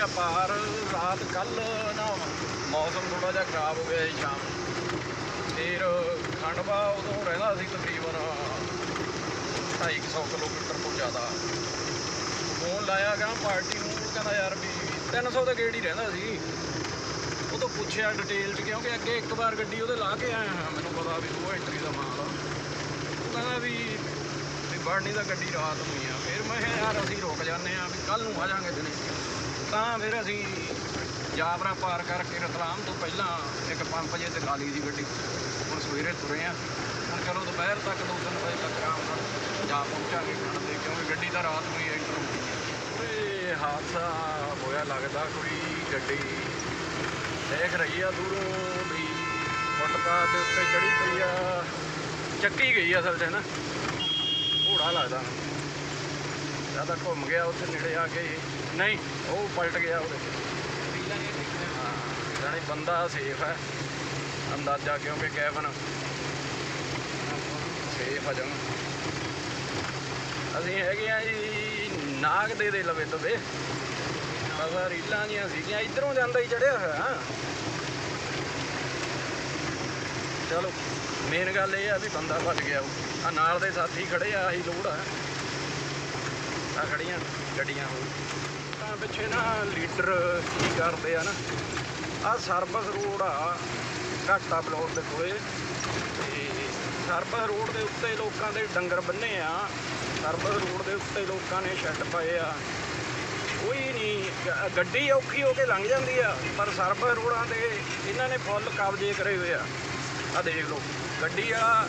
ਆ ਪਾਰ ਰਾਤ ਕੱਲ ਨਾ ਮੌਸਮ ਥੋੜਾ ਜਿਹਾ ਖਰਾਬ ਹੋ ਗਿਆ ਸੀ ਸ਼ਾਮ ਫਿਰ ਖੰਡਵਾ ਉਦੋਂ ਰਹਿੰਦਾ ਸੀ ਤਕਰੀਬਨ 250 ਕਿਲੋਮੀਟਰ ਤੋਂ ਜ਼ਿਆਦਾ। ਫੋਨ ਲਾਇਆ ਗਿਆ ਪਾਰਟੀ ਨੂੰ ਕਹਿੰਦਾ ਯਾਰ ਵੀ 300 ਦਾ ਗੇੜ ਹੀ ਰਹਿੰਦਾ ਸੀ। ਉਹ ਤੋਂ ਪੁੱਛਿਆ ਡਿਟੇਲ 'ਚ ਕਿਉਂਕਿ ਅੱਗੇ ਇੱਕ ਵਾਰ ਗੱਡੀ ਉਹਦੇ ਲਾ ਕੇ ਆਇਆ ਹਾਂ, ਮੈਨੂੰ ਪਤਾ ਵੀ ਉਹ ਐਂਟਰੀ ਦਾ ਮਾਲ ਆ। ਉਹ ਕਹਿੰਦਾ ਵੀ ਵੀ ਬਣਨੀ ਤਾਂ ਗੱਡੀ ਰਾਤ ਨੂੰ ਹੀ ਆ। ਫਿਰ ਮੈਂ ਕਿਹਾ ਯਾਰ ਅਸੀਂ ਰੁਕ ਜਾਂਦੇ ਆ ਵੀ ਕੱਲ ਨੂੰ ਆ ਜਾਾਂਗੇ ਦਿਨੇ। ਤਾਂ ਫਿਰ ਅਸੀਂ ਜਾਬਰਾ ਪਾਰ ਕਰਕੇ ਰਤਲਾਮ ਤੋਂ ਪਹਿਲਾਂ ਇੱਕ 5 ਵਜੇ ਤੇ ਲਾ ਲਈ ਸੀ ਗੱਡੀ ਹੁਣ ਸਵੇਰੇ ਤੁਰੇ ਆ। ਹੁਣ ਚਲੋ ਦੁਪਹਿਰ ਤੱਕ, ਦੋ ਤਿੰਨ ਵਜੇ ਤੱਕ ਆਰਾਮ ਨਾਲ ਜਾ ਪਹੁੰਚਾਂਗੇ ਖੰਡ ਤੇ ਕਿਉਂਕਿ ਗੱਡੀ ਤਾਂ ਰਾਤ ਨੂੰ ਹੀ ਐਂਟਰ ਹੁੰਦੀ ਹੈ। ਇਹ ਹਾਦਸਾ ਹੋਇਆ ਲੱਗਦਾ ਕੋਈ ਗੱਡੀ ਦੇਖ ਰਹੀ ਆ ਦੂਰੋਂ ਵੀ ਫੁੱਟਪਾਥ ਦੇ ਉੱਤੇ ਚੜੀ ਪਈ ਆ, ਚੱਕੀ ਗਈ ਅਸਲ 'ਚ ਨਾ। ਘੋੜਾ ਲੱਗਦਾ ਜ਼ਿਆਦਾ ਘੁੰਮ ਗਿਆ ਉੱਥੇ ਨੇੜੇ ਆ ਕੇ ਨਹੀਂ। ਉਹ ਪਲਟ ਗਿਆ ਉਹਦੇ ਹਾਂ ਜਾਣੀ ਬੰਦਾ ਸੇਫ ਹੈ। ਅੰਦਾਜ਼ਾ ਕਿਉਂਕਿ ਕੈਬਨ ਸੇਫ ਆ ਜਮ। ਅਸੀਂ ਹੈਗੇ ਆ ਜੀ ਨਾਗ ਦੇ ਦੇ ਲਵੇ ਤਵੇ ਬਸ ਰੀਲਾਂ ਜੀਆਂ ਸੀਗੀਆਂ ਇਧਰੋਂ ਜਾਂਦਾ ਹੀ ਚੜਿਆ ਹੋਇਆ। ਚਲੋ ਮੇਨ ਗੱਲ ਇਹ ਆ ਵੀ ਬੰਦਾ ਬਚ ਗਿਆ। ਆ ਨਾਲ ਦੇ ਸਾਥੀ ਖੜੇ ਆ ਆਹੀ ਲੋੜ ਆ। ਆ ਖੜੀਆਂ, ਗੱਡੀਆਂ ਹੋ ਤਾਂ ਪਿੱਛੇ ਨਾ ਲੀਡਰ ਕੀ ਕਰਦੇ ਆ ਨਾ ਆ ਸਰਬਸ ਰੋਡ ਆ, ਘਾਟਾ ਬਲੌਰ ਦੇ ਕੋਲੇ। ਤੇ ਸਰਵਿਸ ਰੋਡ ਦੇ ਉੱਤੇ ਲੋਕਾਂ ਦੇ ਡੰਗਰ ਬੰਨੇ ਆ, ਸਰਬਸ ਰੋਡ ਦੇ ਉੱਤੇ ਲੋਕਾਂ ਨੇ ਸ਼ੈੱਡ ਪਾਏ ਆ। ਕੋਈ ਨਹੀਂ ਗੱਡੀ ਔਖੀ ਹੋ ਕੇ ਲੰਘ ਜਾਂਦੀ ਆ, ਪਰ ਸਰਬਸ ਰੋਡਾਂ ਦੇ ਇਹਨਾਂ ਨੇ ਫੁੱਲ ਕਬਜ਼ੇ ਕਰੇ ਹੋਏ ਆ। ਆ ਦੇਖ ਲਓ, ਗੱਡੀ ਆ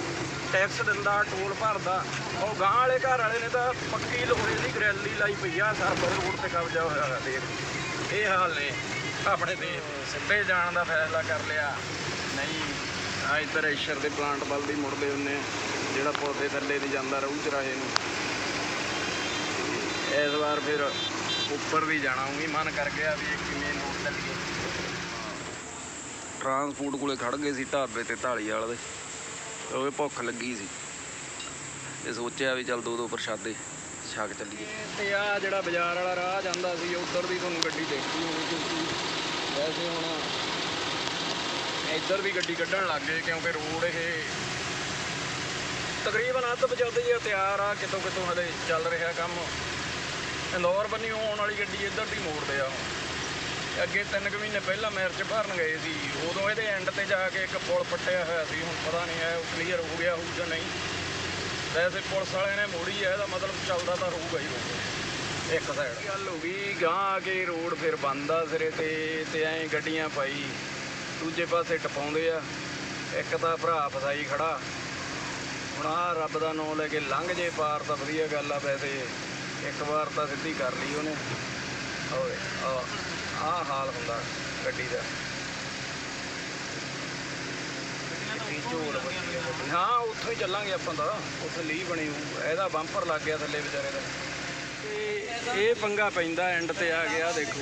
ਟੈਕਸ ਦਿੰਦਾ ਟੋਲ ਭਰਦਾ। ਉਹ ਗਾਂ ਵਾਲੇ ਘਰ ਵਾਲੇ ਨੇ ਤਾਂ ਪੱਕੀ ਲੋਹੇ ਦੀ ਗ੍ਰਿਲ ਲਾਈ ਪਈ ਆ ਸਰਵਿਸ ਰੋਡ ਤੇ ਕਬਜ਼ਾ ਹੋਇਆ ਹੋਇਆ ਦੇਖ। ਇਹ ਹਾਲ ਨੇ ਆਪਣੇ ਤੇ। ਸਿੱਧੇ ਜਾਣ ਦਾ ਫੈਸਲਾ ਕਰ ਲਿਆ। ਨਹੀਂ ਆ ਇੱਧਰ ਏਸ਼ਰ ਦੇ ਪਲਾਂਟ ਵੱਲ ਦੀ ਮੁੜਦੇ ਹੁੰਨੇ ਜਿਹੜਾ ਪੁਲ ਦੇ ਥੱਲੇ ਦੀ ਜਾਂਦਾ ਰਹੂ ਚਰਾਹੇ ਨੂੰ। ਇਸ ਵਾਰ ਫਿਰ ਉੱਪਰ ਦੀ ਜਾਣਾ ਉਹੀ ਮਨ ਕਰ ਗਿਆ ਵੀ ਇੱਕ ਮੇਨ ਰੋਡ ਚੱਲੀਏ। ਟਰਾਂਸਪੋਰਟ ਕੋਲੇ ਖੜ ਗਏ ਸੀ ਢਾਬੇ ਤੇ ਢਾਲੀ ਵਾਲੇ ਦੇ। ਉਹ ਭੁੱਖ ਲੱਗੀ ਸੀ। ਇਹ ਸੋਚਿਆ ਵੀ ਚੱਲ ਦੋ ਦੋ ਪ੍ਰਸ਼ਾਦੇ ਛਕ ਚੱਲੀਏ। ਤੇ ਆ ਜਿਹੜਾ ਬਾਜ਼ਾਰ ਵਾਲਾ ਰਾਹ ਜਾਂਦਾ ਸੀ, ਉਧਰ ਦੀ ਤੁਹਾਨੂੰ ਗੱਡੀ ਦੇਖੀ ਹੋਣੀ ਕਿਉਂਕਿ ਵੈਸੇ ਹੁਣ ਇੱਧਰ ਵੀ ਗੱਡੀ ਕੱਢਣ ਲੱਗ ਗਏ, ਕਿਉਂਕਿ ਰੋਡ ਇਹ ਤਕਰੀਬਨ ਅੱਧ ਪਚਾਦੇ ਜਿਹਾ ਤਿਆਰ ਆ, ਕਿਤੋਂ ਕਿਤੋਂ ਹਲੇ ਚੱਲ ਰਿਹਾ ਕੰਮ। ਇੰਦੌਰ ਬੰਨੀ ਆਉਣ ਵਾਲੀ ਗੱਡੀ ਇੱਧਰ ਦੀ ਮੋੜਦੇ ਆ ਹੁਣ। ਅੱਗੇ ਤਿੰਨ ਕੁ ਮਹੀਨੇ ਪਹਿਲਾਂ ਮਿਰਚ ਭਰਨ ਗਏ ਸੀ। ਉਦੋਂ ਇਹਦੇ ਐਂਡ ਤੇ ਜਾ ਕੇ ਇੱਕ ਪੁਲ ਪੱਟਿਆ ਹੋਇਆ ਸੀ। ਹੁਣ ਪਤਾ ਨਹੀਂ ਹੈ ਉਹ ਕਲੀਅਰ ਹੋ ਗਿਆ ਹੋਊ ਜਾਂ ਨਹੀਂ। ਵੈਸੇ ਪੁਲਿਸ ਵਾਲਿਆਂ ਨੇ ਮੋੜੀ ਹੈ, ਇਹਦਾ ਮਤਲਬ ਚੱਲਦਾ ਤਾਂ ਰਹੂਗਾ ਹੀ ਹੋਊਗਾ ਇੱਕ ਸਾਈਡ ਗੱਲ ਹੋ ਗਈ? ਗਾਂ ਆ ਕੇ ਰੋਡ ਫਿਰ ਬੰਦ ਆ ਸਿਰੇ ਤੇ ਤੇ ਐਂ ਗੱਡੀਆਂ ਪਾਈ। ਦੂਜੇ ਪਾਸੇ ਟਪਾਉਂਦੇ ਆ। ਇੱਕ ਤਾਂ ਭਰਾ ਫਸਾਈ ਖੜਾ। ਹੁਣ ਆ ਰੱਬ ਦਾ ਨਾਮ ਲੈ ਕੇ ਲੰਘ ਜੇ ਪਾਰ ਤਾਂ ਵਧੀਆ ਗੱਲ ਆ ਵੈਸੇ। ਇੱਕ ਵਾਰ ਤਾਂ ਸਿੱਧੀ ਕਰ ਲਈ ਉਹਨੇ। ਓਏ ਆ ਆਹ ਹਾਲ ਹੁੰਦਾ ਗੱਡੀ ਦਾ। ਕਿੰਨੀ ਝੋਲ ਵੱਜੀ ਆ। ਗੱਡੀ। ਹਾਂ ਉੱਥੋਂ ਹੀ ਚੱਲਾਂਗੇ ਆਪਾਂ ਤਾਂ। ਉੱਥੇ ਲੀ ਬਣੀ ਹੋਊ। ਇਹਦਾ ਬੰਪਰ ਲੱਗ ਗਿਆ ਥੱਲੇ ਵਿਚਾਰੇ ਦਾ। ਤੇ ਇਹ ਪੰਗਾ ਪੈਂਦਾ ਐਂਡ ਤੇ ਆ ਗਿਆ ਦੇਖੋ।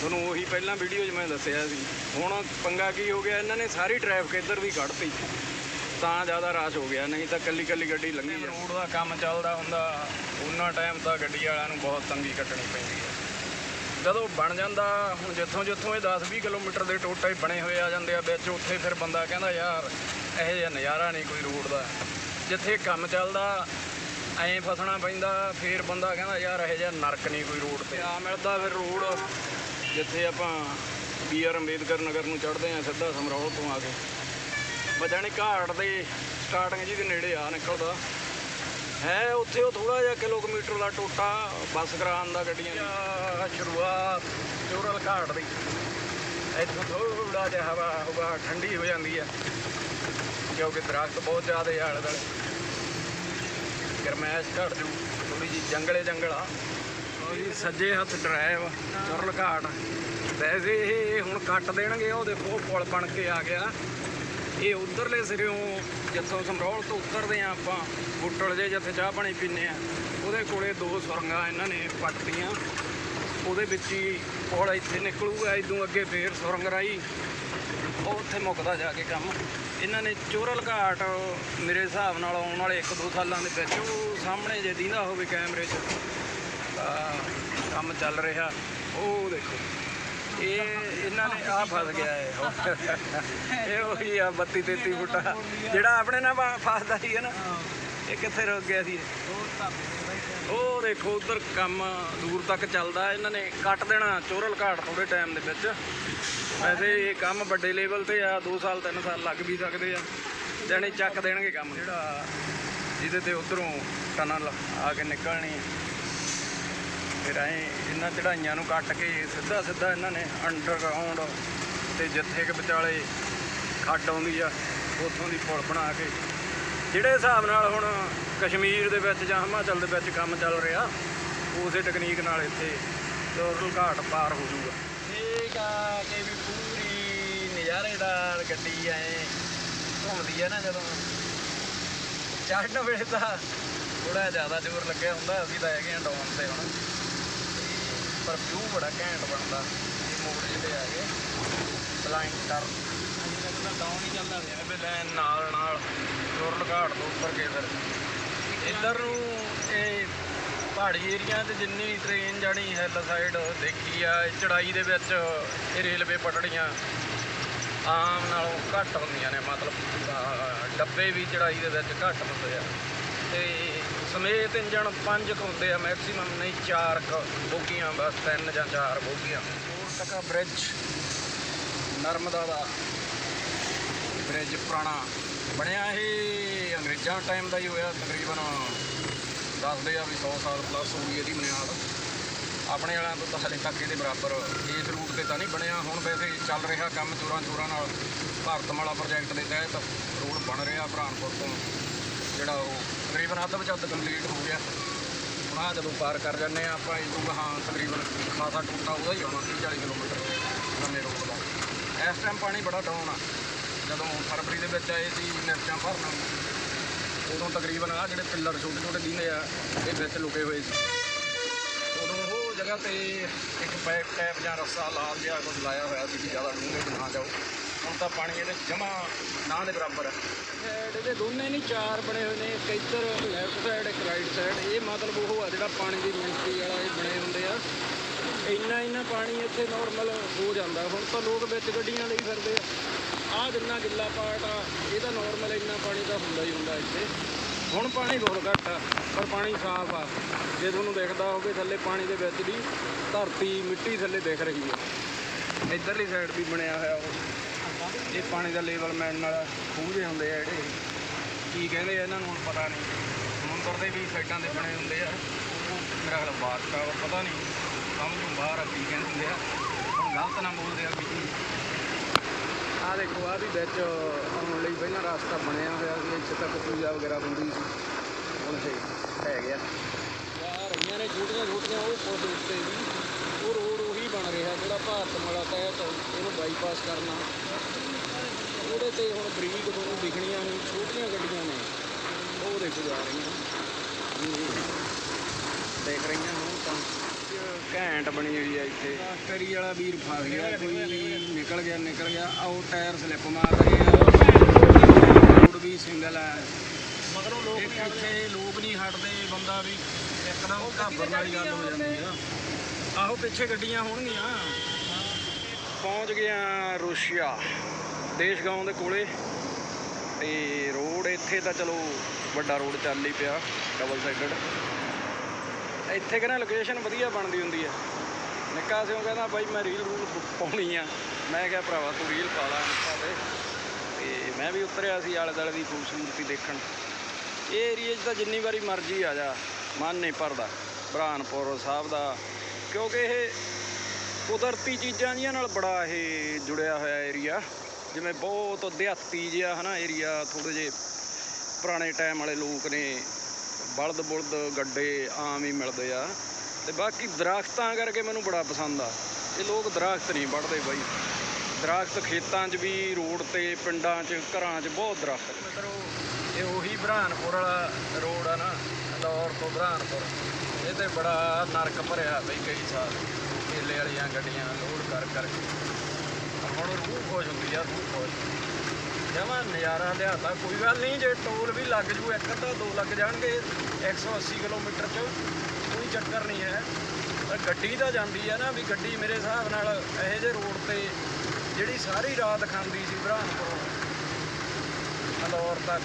ਤੁਹਾਨੂੰ ਉਹੀ ਪਹਿਲਾਂ ਵੀਡੀਓ 'ਚ ਮੈਂ ਦੱਸਿਆ ਸੀ। ਹੁਣ ਪੰਗਾ ਕੀ ਹੋ ਗਿਆ ਇਹਨਾਂ ਨੇ ਸਾਰੀ ਟ੍ਰੈਫਿਕ ਇੱਧਰ ਦੀ ਕੱਢਤੀ। ਤਾਂ ਜ਼ਿਆਦਾ ਰਾਸ਼ ਹੋ ਗਿਆ ਨਹੀਂ ਤਾਂ ਕੱਲੀ ਕੱਲੀ ਗੱਡੀ ਲੰਘੀ ਰੋਡ ਦਾ ਕੰਮ ਚੱਲਦਾ ਹੁੰਦਾ। ਉਹਨਾਂ ਟਾਈਮ ਤਾਂ ਗੱਡੀ ਵਾਲਿਆਂ ਨੂੰ ਬਹੁਤ ਤੰਗੀ ਕੱਟਣੀ ਪੈਂਦੀ ਹੈ ਜਦੋਂ ਬਣ ਜਾਂਦਾ, ਹੁਣ ਜਿੱਥੋਂ ਜਿੱਥੋਂ ਇਹ 10-20 ਕਿਲੋਮੀਟਰ ਦੇ ਟੋਟੇ ਹੀ ਬਣੇ ਹੋਏ ਆ ਜਾਂਦੇ ਆ, ਵਿੱਚ ਉੱਥੇ ਫਿਰ ਬੰਦਾ ਕਹਿੰਦਾ, ਯਾਰ, ਇਹੋ ਜਿਹਾ ਨਜ਼ਾਰਾ ਨਹੀਂ ਕੋਈ ਰੋਡ ਦਾ। ਜਿੱਥੇ ਕੰਮ ਚੱਲਦਾ, ਐਂ ਫਸਣਾ ਪੈਂਦਾ, ਫਿਰ ਬੰਦਾ ਕਹਿੰਦਾ, ਯਾਰ, ਇਹੋ ਜਿਹਾ ਨਰਕ ਨਹੀਂ ਕੋਈ ਰੋਡ ਤੇ। ਆ ਮਿਲਦਾ ਫਿਰ ਰੋਡ? ਜਿੱਥੇ ਆਪਾਂ ਬੀ ਆਰ ਅੰਬੇਦਕਰ ਨਗਰ ਨੂੰ ਚੜ੍ਹਦੇ ਆ, ਸਿੱਧਾ ਸਮਰੌਲ ਤੋਂ ਆ ਕੇ। ਬਜਾਣੀ ਘਾਟ ਦੇ ਸਟਾਰਟਿੰਗ ਜੀ ਦੇ ਨੇੜੇ ਆ ਨਿਕਲਦਾ। ਹੈ ਉੱਥੇ ਉਹ ਥੋੜਾ ਜਿਹਾ ਕਿਲੋਮੀਟਰ ਦਾ ਟੋਟਾ ਬੱਸ ਕਰਾਉਣ ਦਾ ਗੱਡੀਆਂ ਦੀ। ਸ਼ੁਰੂਆਤ ਚੋਰਲ ਘਾਟ ਦੀ। ਇੱਥੋਂ ਥੋੜਾ ਜਿਹਾ ਹਵਾ ਹਵਾ ਠੰਡੀ ਹੋ ਜਾਂਦੀ ਹੈ ਕਿਉਂਕਿ ਦਰਖਤ ਬਹੁਤ ਜ਼ਿਆਦਾ ਆਲੇ ਦੁਆਲੇ। ਗਰਮੈਸ਼ ਘਟ ਜੂ ਥੋੜੀ ਜੀ ਜੰਗਲੇ ਜੰਗਲ ਆ। ਜੀ ਸੱਜੇ ਹੱਥ ਡਰਾਈਵ ਚੁਰਲ ਘਾਟ। ਵੈਸੇ ਇਹ ਹੁਣ ਕੱਟ ਦੇਣਗੇ, ਉਹ ਦੇਖੋ ਪੁਲ ਬਣ ਕੇ ਆ ਗਿਆ। ਇਹ ਉਧਰਲੇ ਸਿਰਿਓਂ ਜਿੱਥੋਂ ਸਮਰੌਲ ਤੋਂ ਉਤਰਦੇ ਆ ਆਪਾਂ ਬੁੱਟਲ ਜੇ ਜਿੱਥੇ ਚਾਹ ਪਾਣੀ ਪੀਂਦੇ ਆ, ਉਹਦੇ ਕੋਲੇ ਦੋ ਸੁਰੰਗਾਂ ਇਹਨਾਂ ਨੇ ਪੱਟਦੀਆਂ ਉਹਦੇ ਵਿੱਚ ਹੀ ਪੁਲ ਇੱਥੇ ਨਿਕਲੂਗਾ ਇਦੋਂ ਅੱਗੇ ਫੇਰ ਸੁਰੰਗ ਰਾਈ ਉਹ ਉੱਥੇ ਮੁੱਕਦਾ ਜਾ ਕੇ ਕੰਮ। ਇਹਨਾਂ ਨੇ ਚੋਰਲ ਘਾਟ ਮੇਰੇ ਹਿਸਾਬ ਨਾਲ ਆਉਣ ਵਾਲੇ 1-2 ਸਾਲਾਂ ਦੇ ਵਿੱਚ ਉਹ ਸਾਹਮਣੇ ਜੇ ਦੀਂਦਾ ਹੋਵੇ ਕੈਮਰੇ 'ਚ ਕੰਮ ਚੱਲ ਰਿਹਾ। ਉਹ ਦੇਖੋ। ਇਹ ਇਹਨਾਂ ਨੇ ਆ ਫਸ ਗਿਆ ਹੈ ਇਹ ਉਹੀ ਆ 32 33 ਫੁੱਟਾ। ਜਿਹੜਾ ਆਪਣੇ ਨਾਲ ਫਸਦਾ ਸੀ ਨਾ, ਇਹ ਕਿੱਥੇ ਰੁਕ ਗਿਆ ਸੀ ਉਹ ਦੇਖੋ, ਉਧਰ ਕੰਮ ਦੂਰ ਤੱਕ ਚੱਲਦਾ। ਇਹਨਾਂ ਨੇ ਕੱਟ ਦੇਣਾ, ਚੋਰਲ ਘਾਟ ਥੋੜੇ ਟਾਈਮ ਦੇ ਵਿੱਚ। ਵੈਸੇ ਇਹ ਕੰਮ ਵੱਡੇ ਲੈਵਲ ਤੇ ਆ 2 ਸਾਲ 3 ਸਾਲ ਲੱਗ ਵੀ ਸਕਦੇ ਆ। ਜਾਣੀ ਚੱਕ ਦੇਣਗੇ ਕੰਮ। ਜਿਹੜਾ ਜਿਹਦੇ ਤੇ ਉਧਰੋਂ ਟਨਲ ਆ ਕੇ ਨਿਕਲਣੀ ਫਿਰ ਐ ਇਹਨਾਂ ਚੜਾਈਆਂ ਨੂੰ ਕੱਟ ਕੇ ਸਿੱਧਾ ਸਿੱਧਾ ਇਹਨਾਂ ਨੇ ਅੰਡਰਗਰਾਉਂਡ ਤੇ ਜਿੱਥੇ ਕਿ ਵਿਚਾਲੇ ਖੱਡ ਆਉਂਦੀ ਆ, ਉੱਥੋਂ ਦੀ ਪੁਲ ਬਣਾ ਕੇ। ਜਿਹੜੇ ਹਿਸਾਬ ਨਾਲ ਹੁਣ ਕਸ਼ਮੀਰ ਦੇ ਵਿੱਚ ਜਾਂ ਹਿਮਾਚਲ ਦੇ ਵਿੱਚ ਕੰਮ ਚੱਲ ਰਿਹਾ, ਉਸੇ ਟੈਕਨੀਕ ਨਾਲ ਇੱਥੇ ਚੋਰਲ ਘਾਟ ਪਾਰ ਹੋ ਜਾਊਗਾ। ਠੀਕ ਆ ਕਿ ਵੀ ਪੂਰੀ ਨਜ਼ਾਰੇਦਾਰ ਗੱਡੀ ਐ ਘੁੰਮਦੀ ਆ ਨਾ ਜਦੋਂ। ਚੜ੍ਹਨ ਵੇਲੇ ਤਾਂ ਥੋੜਾ ਜ਼ਿਆਦਾ ਜ਼ੋਰ ਲੱਗਿਆ ਹੁੰਦਾ, ਅਸੀਂ ਤਾਂ ਹੈਗੇ ਆ ਡਾਊਨ ਤੇ ਹੁਣ। ਪਰ ਵਿਊ ਬੜਾ ਘੈਂਟ ਬਣਦਾ। ਇਹ ਮੋੜ ਜਿਹੜੇ ਆ ਗਏ। ਬਲਾਈਂਡ ਟਰ ਡਾਊਨ ਹੀ ਚੱਲਦਾ ਰਿਹਾ ਵੀ ਲੈਨ ਨਾਲ ਨਾਲ ਚੋਰਲ ਘਾਟ ਤੋਂ ਉੱਪਰ ਕੇ ਫਿਰ ਇੱਧਰ ਨੂੰ ਇਹ ਪਹਾੜੀ ਏਰੀਆ ਤੇ ਜਿੰਨੀ ਟ੍ਰੇਨ ਜਾਣੀ ਹਿੱਲ ਸਾਈਡ ਦੇਖੀ ਆ ਚੜਾਈ ਦੇ ਵਿੱਚ ਇਹ ਰੇਲਵੇ ਪਟੜੀਆਂ ਆਮ ਨਾਲੋਂ ਘੱਟ ਹੁੰਦੀਆਂ ਨੇ। ਮਤਲਬ ਡੱਬੇ ਵੀ ਚੜਾਈ ਦੇ ਵਿੱਚ ਘੱਟ ਹੁੰਦੇ ਆ। ਤੇ ਸਮੇਤ ਇੰਜਣ ਪੰਜ ਕੁ ਹੁੰਦੇ ਆ ਮੈਕਸਿਮਮ ਨਹੀਂ, ਚਾਰ ਕੁ ਬੋਗੀਆਂ, ਬਸ ਤਿੰਨ ਜਾਂ ਚਾਰ ਬੋਗੀਆਂ। ਹੋਰ ਤੱਕ ਬ੍ਰਿਜ ਨਰਮਦਾ ਦਾ ਬ੍ਰਿਜ ਪੁਰਾਣਾ ਬਣਿਆ ਇਹ ਅੰਗਰੇਜ਼ਾਂ ਟਾਈਮ ਦਾ ਹੀ ਹੋਇਆ, ਤਕਰੀਬਨ ਦੱਸਦੇ ਆ ਵੀ 100 ਸਾਲ ਪਲੱਸ ਹੋ ਗਈ ਇਹਦੀ ਬੁਨਿਆਦ। ਆਪਣੇ ਵਾਲਿਆਂ ਤੋਂ ਤਾਂ ਹਲੇ ਤੱਕ ਇਹਦੇ ਬਰਾਬਰ ਇਸ ਰੂਟ ਤੇ ਤਾਂ ਨਹੀਂ ਬਣਿਆ। ਹੁਣ ਵੈਸੇ ਚੱਲ ਰਿਹਾ ਕੰਮ ਚੋਰਾਂ ਚੋਰਾਂ ਨਾਲ। ਭਾਰਤਮਾਲਾ ਪ੍ਰੋਜੈਕਟ ਦੇ ਤਹਿਤ ਰੋਡ ਬਣ ਰਿਹਾ, ਭਰਾਨਪੁਰ ਤੋਂ। ਜਿਹੜਾ ਉਹ ਤਕਰੀਬਨ ਅੱਧ ਵਿੱਚ ਅੱਧ ਕੰਪਲੀਟ ਹੋ ਗਿਆ। ਹੁਣ ਆਹ ਜਦੋਂ ਪਾਰ ਕਰ ਜਾਂਦੇ ਆ, ਆਪਾਂ ਇਹ ਤੋਂ ਹਾਂ, ਤਕਰੀਬਨ ਖਾਸਾ ਟੁੱਟਾ ਉਹਦਾ ਹੀ ਆਉਣਾ 30 40 ਕਿਲੋਮੀਟਰ ਨਵੇਂ ਰੋਡ ਦਾ। ਇਸ ਟਾਈਮ ਪਾਣੀ ਬੜਾ ਡਾਊਨ ਆ। ਜਦੋਂ ਫਰਵਰੀ ਦੇ ਵਿੱਚ ਆਏ ਸੀ, ਮਿਰਚਾਂ ਭਰਨ, ਉਦੋਂ ਤਕਰੀਬਨ ਆ ਜਿਹੜੇ ਪਿੱਲਰ ਛੋਟੇ ਛੋਟੇ ਦਿੰਦੇ ਆ, ਇਹ ਵਿੱਚ ਲੁਕੇ ਹੋਏ ਸੀ। ਉਦੋਂ ਉਹ ਜਗ੍ਹਾ ਤੇ ਇੱਕ ਪੈਪ ਟੈਪ ਜਾਂ ਰੱਸਾ ਲਾਲ ਜਿਹਾ ਕੁਝ ਲਾਇਆ ਹੋਇਆ ਸੀ ਕਿ ਜ਼ਿਆਦਾ ਡੂੰਘੇ 'ਚ ਨਾ ਜਾਓ। ਹੁਣ ਤਾਂ ਪਾਣੀ ਇਹਦੇ ਜਮਾ ਨਾ ਦੇ ਬਰਾਬਰ ਹੈ ਸਾਈਡ ਇਹਦੇ ਦੋਨੇ ਨਹੀਂ, ਚਾਰ ਬਣੇ ਹੋਏ ਨੇ, ਇੱਕ ਇੱਧਰ ਲੈਫਟ ਸਾਈਡ ਇੱਕ ਰਾਈਟ ਸਾਈਡ ਇਹ ਮਤਲਬ ਉਹ ਆ ਜਿਹੜਾ ਪਾਣੀ ਦੀ ਮਿੰਟਰੀ ਵਾਲਾ ਇਹ ਬਣੇ ਹੁੰਦੇ ਆ। ਇੰਨਾ ਇੰਨਾ ਪਾਣੀ ਇੱਥੇ ਨਾਰਮਲ ਹੋ ਜਾਂਦਾ। ਹੁਣ ਤਾਂ ਲੋਕ ਵਿੱਚ ਗੱਡੀਆਂ ਲਈ ਫਿਰਦੇ ਆ। ਆਹ ਜਿੰਨਾ ਗਿੱਲਾ ਪਾਟ ਆ, ਇਹਦਾ ਨਾਰਮਲ ਇੰਨਾ ਪਾਣੀ ਤਾਂ ਹੁੰਦਾ ਹੀ ਹੁੰਦਾ ਇੱਥੇ। ਹੁਣ ਪਾਣੀ ਹੋਰ ਘੱਟ ਆ, ਪਰ ਪਾਣੀ ਸਾਫ਼ ਆ। ਜੇ ਤੁਹਾਨੂੰ ਦਿਖਦਾ ਹੋਵੇ ਥੱਲੇ ਪਾਣੀ ਦੇ ਵਿੱਚ ਦੀ ਧਰਤੀ ਮਿੱਟੀ ਥੱਲੇ ਦਿਖ ਰਹੀ ਹੈ ਇੱਧਰਲੀ ਸਾਈਡ ਵੀ ਬਣਿਆ ਹੋਇਆ ਉਹ। ਇਹ ਪਾਣੀ ਦਾ ਲੈਵਲ ਮੈਨ ਨਾਲ ਖੂਹ ਦੇ ਹੁੰਦੇ ਆ ਜਿਹੜੇ, ਕੀ ਕਹਿੰਦੇ ਆ ਇਹਨਾਂ ਨੂੰ ਹੁਣ ਪਤਾ ਨਹੀਂ। ਸਮੁੰਦਰ ਦੇ ਵੀ ਸਾਈਡਾਂ ਦੇ ਬਣੇ ਹੁੰਦੇ ਆ। ਉਹ ਮੇਰਾ ਖਿਆਲ ਬਾਤ ਦਾ ਪਤਾ ਨਹੀਂ। ਸਮਝੋਂ ਬਾਹਰ ਆ ਕੀ ਕਹਿੰਦੇ ਹੁੰਦੇ ਆ। ਹੁਣ ਗਲਤ ਨਾ ਬੋਲਦੇ ਆ ਵੀ ਆ ਦੇਖੋ ਆ ਵੀ ਵਿੱਚ ਆਉਣ ਲਈ ਪਹਿਲਾਂ ਰਸਤਾ ਬਣਿਆ ਹੋਇਆ ਸੀ। ਇੱਥੇ ਤੱਕ ਪੂਜਾ ਵਗੈਰਾ ਹੁੰਦੀ ਸੀ। ਹੁਣ ਇਹ ਹੈ ਗਿਆ। ਆ ਰਹੀਆਂ ਨੇ ਛੋਟੀਆਂ ਛੋਟੀਆਂ, ਉਹ ਪੁਲ ਉੱਤੇ ਵੀ। ਉਹ ਰੋਡ ਉਹੀ ਬਣ ਰਿਹਾ ਜਿਹੜਾ ਭਾਰਤ ਮਾਲਾ ਤਹਿਤ ਇਹਨੂੰ ਬਾਈਪਾਸ ਕਰਨਾ। ਉਹਦੇ ਤੇ ਹੁਣ ਬਰੀਕ ਤੁਹਾਨੂੰ ਦਿਖਣੀਆਂ ਨਹੀਂ ਛੋਟੀਆਂ ਗੱਡੀਆਂ ਨੇ ਉਹ ਦੇਖੋ ਜਾ ਰਹੀਆਂ। ਦੇਖ ਰਹੀਆਂ ਹੁਣ ਤਾਂ। ਘੈਂਟ ਬਣੀ ਹੋਈ ਹੈ ਇੱਥੇ। ਕਰੀ ਵਾਲਾ ਵੀਰ ਫਸ ਗਿਆ ਕੋਈ ਨਿਕਲ ਗਿਆ ਨਿਕਲ ਗਿਆ। ਆਓ ਟਾਇਰ ਸਲਿੱਪ ਮਾਰ ਰਹੇ ਆ। ਰੋਡ ਵੀ ਸਿੰਗਲ ਹੈ ਮਗਰੋਂ ਲੋਕ ਨਹੀਂ ਇੱਥੇ ਲੋਕ ਨਹੀਂ ਹਟਦੇ ਬੰਦਾ ਵੀ ਇੱਕਦਮ ਘਾਬਰਨ ਵਾਲੀ ਗੱਲ ਹੋ ਜਾਂਦੀ ਆ। ਆਹੋ ਪਿੱਛੇ ਗੱਡੀਆਂ ਹੋਣਗੀਆਂ। ਪਹੁੰਚ ਗਿਆ ਰੂਸ਼ੀਆ। ਦੇਸ਼ਗਾਉਂ ਦੇ ਕੋਲੇ। ਤੇ ਰੋਡ ਇੱਥੇ ਤਾਂ ਚਲੋ ਵੱਡਾ ਰੋਡ ਚੱਲ ਹੀ ਪਿਆ ਡਬਲ ਸਾਈਡਡ ਇੱਥੇ ਕਹਿੰਦਾ ਲੋਕੇਸ਼ਨ ਵਧੀਆ ਬਣਦੀ ਹੁੰਦੀ ਹੈ। ਨਿੱਕਾ ਸਿਓ ਕਹਿੰਦਾ, ਬਾਈ ਮੈਂ ਰੀਲ ਰੂਲ ਪਾਉਣੀ ਆ। ਮੈਂ ਕਿਹਾ, ਭਰਾਵਾ ਤੂੰ ਰੀਲ ਪਾ ਲਾ ਇੰਸਟਾ ਤੇ ਤੇ ਮੈਂ ਵੀ ਉਤਰਿਆ ਸੀ ਆਲੇ ਦੁਆਲੇ ਦੀ ਖੂਬਸੂਰਤੀ ਦੇਖਣ। ਇਹ ਏਰੀਏ 'ਚ ਤਾਂ ਜਿੰਨੀ ਵਾਰੀ ਮਰਜ਼ੀ ਆ ਜਾ, ਮਨ ਨਹੀਂ ਭਰਦਾ। ਬਰਾਨਪੁਰ ਸਾਹਿਬ ਦਾ, ਕਿਉਂਕਿ ਇਹ ਕੁਦਰਤੀ ਚੀਜ਼ਾਂ ਜੀਆਂ ਨਾਲ ਬੜਾ ਇਹ ਜੁੜਿਆ ਹੋਇਆ ਏਰੀਆ ਜਿਵੇਂ ਬਹੁਤ ਦਿਹਾਤੀ ਜਿਹਾ ਹਨਾ ਏਰੀਆ ਥੋੜੇ ਜਿਹੇ ਪੁਰਾਣੇ ਟਾਈਮ ਵਾਲੇ ਲੋਕ ਨੇ, ਬਲਦ ਬੁਲਦ ਗੱਡੇ ਆਮ ਹੀ ਮਿਲਦੇ ਆ। ਤੇ ਬਾਕੀ ਦਰਖਤਾਂ ਕਰਕੇ ਮੈਨੂੰ ਬੜਾ ਪਸੰਦ ਆ। ਇਹ ਲੋਕ ਦਰਖਤ ਨਹੀਂ ਵੱਢਦੇ ਬਾਈ। ਦਰਖਤ ਖੇਤਾਂ 'ਚ ਵੀ, ਰੋਡ ਤੇ, ਪਿੰਡਾਂ 'ਚ, ਘਰਾਂ 'ਚ ਬਹੁਤ ਦਰਖਤ ਮਿੱਤਰੋ, ਇਹ ਉਹੀ ਬਰਾਨਪੁਰ ਵਾਲਾ ਰੋਡ ਆ ਨਾ ਇੰਦੌਰ ਤੋਂ ਬਰਾਨਪੁਰ ਇਹ ਤੇ ਬੜਾ ਨਰਕ ਭਰਿਆ ਬਈ ਕਈ ਸਾਲ। ਕੇਲੇ ਵਾਲੀਆਂ ਗੱਡੀਆਂ, ਲੋਡ ਕਰ ਕਰਕੇ। ਹੁਣ ਰੂਹ ਖੁਸ਼ ਹੁੰਦੀ ਆ, ਰੂਹ ਖੁਸ਼। ਜਮਾ ਨਜ਼ਾਰਾ ਲਿਆਤਾ ਕੋਈ ਗੱਲ ਨਹੀਂ, ਜੇ ਟੋਲ ਵੀ ਲੱਗ ਜੂ, ਇੱਕ ਅੱਧਾ ਦੋ ਲੱਗ ਜਾਣਗੇ 180 ਕਿਲੋਮੀਟਰ ਚ, ਕੋਈ ਚੱਕਰ ਨਹੀਂ ਹੈ। ਤਾਂ ਗੱਡੀ ਤਾਂ ਜਾਂਦੀ ਹੈ ਨਾ, ਵੀ ਗੱਡੀ ਮੇਰੇ ਹਿਸਾਬ ਨਾਲ ਇਹੋ ਜਿਹੇ ਰੋਡ ਤੇ ਜਿਹੜੀ ਸਾਰੀ ਰਾਤ ਖਾਂਦੀ ਸੀ ਬ੍ਰਹਮਪੁਰੋਂ ਹਲੌਰ ਤੱਕ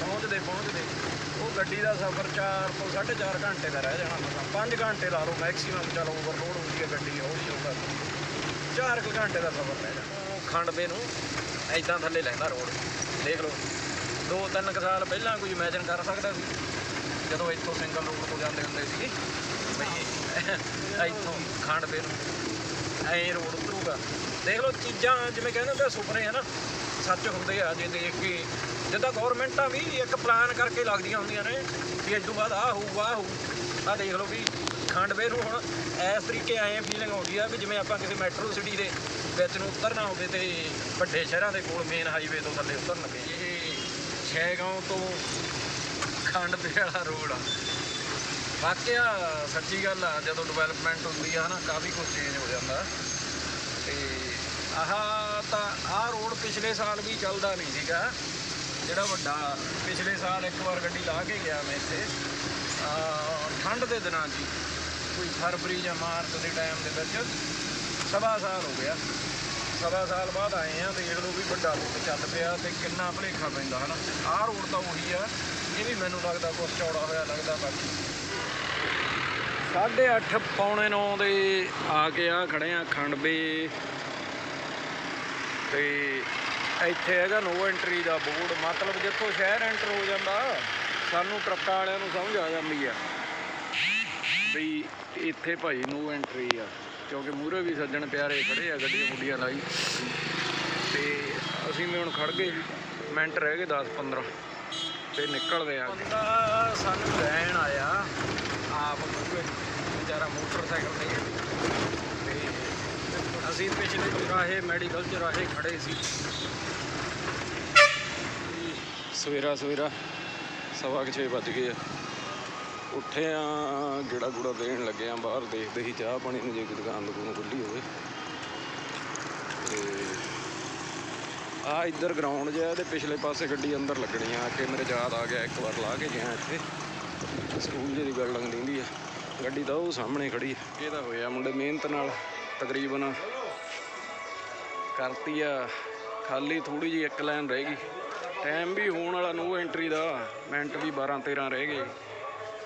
ਪਹੁੰਚਦੇ ਪਹੁੰਚਦੇ। ਉਹ ਗੱਡੀ ਦਾ ਸਫ਼ਰ 4 ਤੋਂ 4.5 ਘੰਟੇ ਦਾ ਰਹਿ ਜਾਣਾ। ਮਸਾਂ 5 ਘੰਟੇ ਲਾ ਲਓ ਮੈਕਸਿਮਮ ਚਲੋ ਓਵਰਲੋਡ ਹੁੰਦੀ ਹੈ ਗੱਡੀ ਹੌਲੀ ਹੌਲੀ ਕਰ 4 ਕੁ ਘੰਟੇ ਦਾ ਸਫ਼ਰ ਰਹਿ ਜਾਣਾ ਉਹ ਖੰਡਵੇ ਨੂੰ ਐਦਾਂ ਥੱਲੇ ਲੈਂਦਾ ਰੋਡ। ਦੇਖ ਲਓ, ਦੋ ਤਿੰਨ ਕੁ ਸਾਲ ਪਹਿਲਾਂ ਕੋਈ ਇਮੇਜਿਨ ਕਰ ਸਕਦਾ ਸੀ। ਜਦੋਂ ਇੱਥੋਂ ਸਿੰਗਲ ਰੋਡ ਤੋਂ ਜਾਂਦੇ ਹੁੰਦੇ ਸੀ ਬਈ ਇੱਥੋਂ ਖੰਡਵੇ ਨੂੰ ਐਂ ਰੋਡ ਉਤਰੂਗਾ। ਦੇਖ ਲਓ ਚੀਜ਼ਾਂ ਜਿਵੇਂ ਕਹਿੰਦੇ ਹੁੰਦੇ ਸੁਪਨੇ ਹੈ ਨਾ ਸੱਚ ਹੁੰਦੇ ਆ, ਜੇ ਦੇਖ ਕੇ ਜਿੱਦਾਂ ਗਵਰਨਮੈਂਟਾਂ ਵੀ ਇੱਕ ਪਲਾਨ ਕਰਕੇ ਲੱਗਦੀਆਂ ਹੁੰਦੀਆਂ ਨੇ, ਵੀ ਇਸ ਤੋਂ ਬਾਅਦ ਆਹ ਹੋਊ ਆਹ ਹੋਊ। ਆਹ ਦੇਖ ਲਓ ਵੀ ਖੰਡਵੇ ਨੂੰ ਹੁਣ ਇਸ ਤਰੀਕੇ ਐਂ ਫੀਲਿੰਗ ਆਉਂਦੀ ਆ ਵੀ ਜਿਵੇਂ ਆਪਾਂ ਕਿਸੇ ਮੈਟਰੋ ਸਿਟੀ ਦੇ ਵਿੱਚ ਨੂੰ ਉਤਰਨਾ ਹੋਵੇ ਤੇ ਵੱਡੇ ਸ਼ਹਿਰਾਂ ਦੇ ਕੋਲ ਮੇਨ ਹਾਈਵੇ ਤੋਂ ਥੱਲੇ ਉਤਰਨ ਲੱਗੇ। ਇਹ ਛੇਗਾਉਂ ਤੋਂ ਖੰਡਵੇ ਵਾਲਾ ਰੋਡ ਆ। ਵਾਕਿਆ ਸੱਚੀ ਗੱਲ ਆ, ਜਦੋਂ ਡਿਵੈਲਪਮੈਂਟ ਹੁੰਦੀ ਆ ਨਾ ਕਾਫੀ ਕੁਝ ਚੇਂਜ ਹੋ ਜਾਂਦਾ। ਤੇ ਆਹ ਤਾਂ ਆਹ ਰੋਡ ਪਿਛਲੇ ਸਾਲ ਵੀ ਚੱਲਦਾ ਨਹੀਂ ਸੀਗਾ। ਜਿਹੜਾ ਵੱਡਾ ਪਿਛਲੇ ਸਾਲ ਇੱਕ ਵਾਰ ਗੱਡੀ ਲਾ ਕੇ ਗਿਆ ਮੈਂ ਇੱਥੇ ਠੰਡ ਦੇ ਦਿਨਾਂ 'ਚ ਕੋਈ ਫਰਵਰੀ ਜਾਂ ਮਾਰਚ ਦੇ ਟਾਈਮ ਦੇ ਵਿੱਚ ਸਵਾ ਸਾਲ ਹੋ ਗਿਆ। ਸਵਾ ਸਾਲ ਬਾਅਦ ਆਏ ਆ ਦੇਖ ਲਓ ਵੀ ਵੱਡਾ ਰੋਡ ਚੱਲ ਪਿਆ ਤੇ ਕਿੰਨਾ ਭਲੇਖਾ ਪੈਂਦਾ, ਹਨਾ? ਆਹ ਰੋਡ ਤਾਂ ਉਹੀ ਆ, ਇਹ ਵੀ ਮੈਨੂੰ ਲੱਗਦਾ ਕੁਛ ਚੌੜਾ ਹੋਇਆ, ਲੱਗਦਾ ਬਾਕੀ। ਸਾਢੇ ਅੱਠ ਪੌਣੇ 9 ਦੇ ਆ ਕੇ ਆ ਖੜੇ ਆ ਖੰਡਵੇ ਤੇ ਇੱਥੇ ਹੈਗਾ ਨੋ ਐਂਟਰੀ ਦਾ ਬੋਰਡ ਮਤਲਬ ਜਿੱਥੋਂ ਸ਼ਹਿਰ ਐਂਟਰ ਹੋ ਜਾਂਦਾ, ਸਾਨੂੰ ਟਰੱਕਾਂ ਵਾਲਿਆਂ ਨੂੰ ਸਮਝ ਆ ਜਾਂਦੀ ਆ। ਵੀ ਇੱਥੇ ਭਾਈ ਨੂੰ ਐਂਟਰੀ ਆ, ਕਿਉਂਕਿ ਮੂਹਰੇ ਵੀ ਸੱਜਣ ਪਿਆਰੇ ਖੜੇ ਆ ਗੱਡੀਆਂ ਗੁੱਡੀਆਂ ਲਾਈ ਤੇ ਅਸੀਂ ਵੀ ਹੁਣ ਖੜ ਗਏ ਮਿੰਟ ਰਹਿ ਗਏ 10 15 ਤੇ ਨਿਕਲਦੇ ਆ ਬੰਦਾ ਸਾਨੂੰ ਲੈਣ ਆਇਆ, ਆਪ ਮੂਹਰੇ, ਵਿਚਾਰਾ ਮੋਟਰਸਾਈਕਲ ਤੇ। ਤੇ ਅਸੀਂ ਪਿਛਲੇ ਚੁਰਾਹੇ ਮੈਡੀਕਲ ਚੁਰਾਹੇ ਖੜੇ ਸੀ। ਸਵੇਰਾ ਸਵੇਰਾ ਸਵਾ ਕੁ ਛੇ ਵੱਜ ਗਏ ਆ। ਉੱਠੇ ਆ ਗੇੜਾ ਗੂੜਾ ਦੇਣ ਲੱਗੇ ਆ ਬਾਹਰ ਦੇਖਦੇ ਹੀ ਚਾਹ ਪਾਣੀ ਨੂੰ ਜੇ ਕੋਈ ਦੁਕਾਨ ਦੁਕਾਨ ਖੁੱਲੀ ਹੋਵੇ। ਤੇ ਆ ਇੱਧਰ ਗਰਾਊਂਡ ਜਿਹਾ, ਤੇ ਪਿਛਲੇ ਪਾਸੇ ਗੱਡੀ ਅੰਦਰ ਲੱਗਣੀ ਆ। ਕਿ ਮੇਰੇ ਯਾਦ ਆ ਗਿਆ, ਇੱਕ ਵਾਰ ਲਾ ਕੇ ਗਿਆ ਇੱਥੇ। ਸਕੂਲ ਜਿਹੀ ਬਿਲਡਿੰਗ ਦਿੰਦੀ ਆ। ਗੱਡੀ ਤਾਂ ਉਹ ਸਾਹਮਣੇ ਖੜੀ ਆ। ਇਹ ਤਾਂ ਹੋਇਆ ਮੁੰਡੇ ਮਿਹਨਤ ਨਾਲ, ਤਕਰੀਬਨ ਕਰਤੀ ਆ। ਖਾਲੀ ਥੋੜੀ ਜਿਹੀ ਇੱਕ ਲਾਈਨ ਰਹਿ ਗਈ। ਟਾਈਮ ਵੀ ਹੋਣ ਵਾਲਾ ਨੂੰ ਐਂਟਰੀ ਦਾ। ਮਿੰਟ ਵੀ 12 13 ਰਹਿ ਗਏ।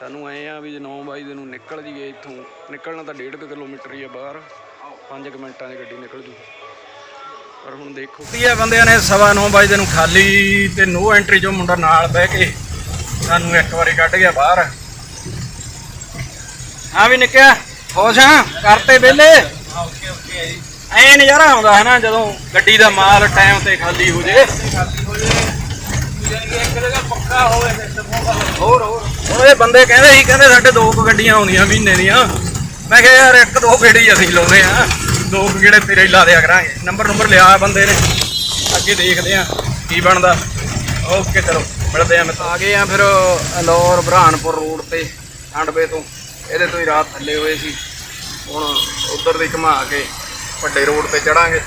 ਸਾਨੂੰ ਐ ਆ ਵੀ ਜੇ 9 ਵਜੇ ਨੂੰ ਨਿਕਲ ਜੀਏ ਇੱਥੋਂ ਨਿਕਲਣਾ ਤਾਂ 1.5 ਕਿਲੋਮੀਟਰ ਹੀ ਆ ਬਾਹਰ। 5 ਮਿੰਟਾਂ 'ਚ ਗੱਡੀ ਨਿਕਲ ਜੂ। ਪਰ ਹੁਣ ਦੇਖੋ। ਕੀ ਆ ਬੰਦਿਆਂ ਨੇ ਸਵਾ 9 ਵਜੇ ਨੂੰ ਖਾਲੀ ਤੇ ਨੋ ਐਂਟਰੀ ਜੋ ਮੁੰਡਾ ਨਾਲ ਬਹਿ ਕੇ ਸਾਨੂੰ ਇੱਕ ਵਾਰੀ ਕੱਢ ਗਿਆ ਬਾਹਰ। ਹਾਂ ਵੀ ਨਿਕਿਆ ਖੁਸ਼ ਹਾਂ ਕਰਤੇ ਵਿਹਲੇ। ਓਕੇ ਓਕੇ ਐ ਨਜ਼ਾਰਾ ਆਉਂਦਾ ਹੈ ਨਾ ਜਦੋਂ ਗੱਡੀ ਦਾ ਮਾਲ ਟਾਈਮ ਤੇ ਖਾਲੀ ਹੋ ਜੇ। ਖਾਲੀ ਹੋ ਯਾਨੀ ਇੱਕ ਜਗ੍ਹਾ ਪੱਕਾ ਹੋਵੇ ਸਿਸਟਮ ਹੋਗਾ ਹੋਰ ਹੋਰ ਹੁਣ ਇਹ ਬੰਦੇ ਕਹਿੰਦੇ ਸੀ, ਕਹਿੰਦੇ ਸਾਡੇ ਦੋ ਕੁ ਗੱਡੀਆਂ ਆਉਂਦੀਆਂ ਮਹੀਨੇ ਦੀਆਂ। ਮੈਂ ਕਿਹਾ, ਯਾਰ, ਇੱਕ ਦੋ ਗੇੜੇ ਅਸੀਂ ਲਾਉਨੇ ਆ। ਦੋ ਕੁ ਗੇੜੇ ਤੇਰੇ ਹੀ ਲਾ ਦਿਆ ਕਰਾਂਗੇ। ਨੰਬਰ ਨੰਬਰ ਲਿਆ ਬੰਦੇ ਨੇ। ਅੱਗੇ ਦੇਖਦੇ ਆ ਕੀ ਬਣਦਾ। ਓਕੇ, ਚਲੋ, ਮਿਲਦੇ ਆ ਆ ਗਏ ਆ ਫਿਰ ਅਲੌਰ ਬਰਹਾਨਪੁਰ ਰੋਡ ਤੇ ਖੰਡਵੇ ਤੋਂ। ਇਹਦੇ ਤੋਂ ਹੀ ਰਾਤ ਥੱਲੇ ਹੋਏ ਸੀ। ਹੁਣ ਉਧਰ ਦੀ ਘੁਮਾ ਕੇ ਵੱਡੇ ਰੋਡ ਤੇ ਚੜਾਂਗੇ।